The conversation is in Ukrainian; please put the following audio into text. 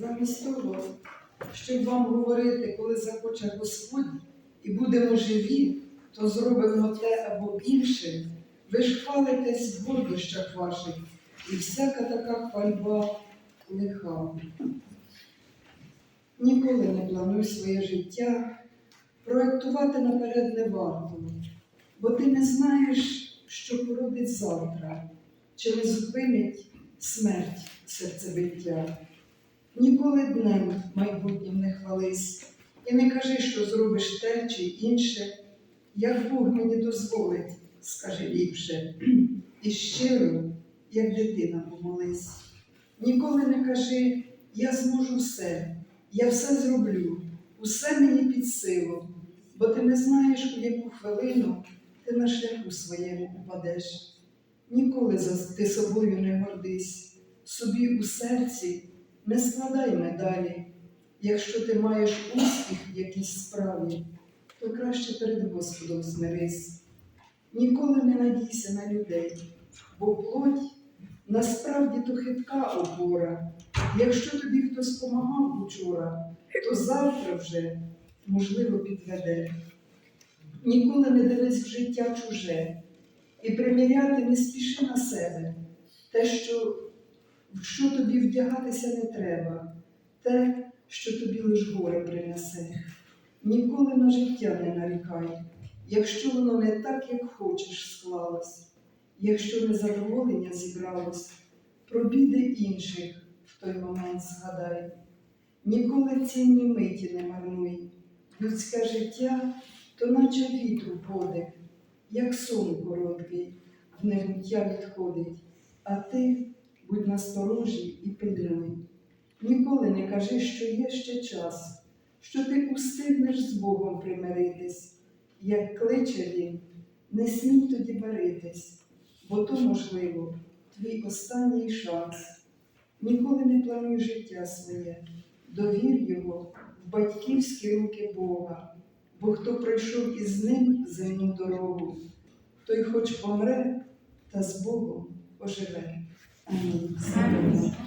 Замість того, щоб вам говорити, коли захоче Господь, і будемо живі, то зробимо те або інше, ви ж хвалитесь в гордощах ваших, і всяка така хвальба лиха. Ніколи не плануй своє життя, проектувати наперед не варто, бо ти не знаєш, що породить завтра, чи не зупинить смерть серцебиття. Ніколи днем майбутнім не хвались і не кажи, що зробиш те чи інше, як Бог мені дозволить, скажи ліпше, і щиро, як дитина помолись. Ніколи не кажи, я зможу все, я все зроблю, усе мені під силу, бо ти не знаєш, у яку хвилину ти на шляху своєму упадеш. Ніколи ти собою не гордись, собі у серці не складай медалі. Якщо ти маєш успіх в якійсь справі, то краще перед Господом змирись. Ніколи не надійся на людей, бо плоть насправді то хитка опора. Якщо тобі хтось помагав учора, то завтра вже, можливо, підведе. Ніколи не дивись в життя чуже і приміряти не спіши на себе те, що що тобі вдягатися не треба, те, що тобі лиш горе принесе. Ніколи на життя не нарікай, якщо воно не так, як хочеш, склалось, якщо незадоволення зібралось, про біди інших в той момент згадай. Ніколи цінні миті не марнуй. Людське життя то наче вітру подих, як сон короткий, в небуття відходить, а ти насторожі і пильнуй. Ніколи не кажи, що є ще час, що ти устигнеш з Богом примиритись. Як кличе він, не смій тоді баритись, бо то, можливо, твій останній шанс. Ніколи не плануй життя своє, довір його в батьківські руки Бога, бо хто пройшов із ним земну дорогу, той хоч помре, та з Богом оживе. Amém. Amém.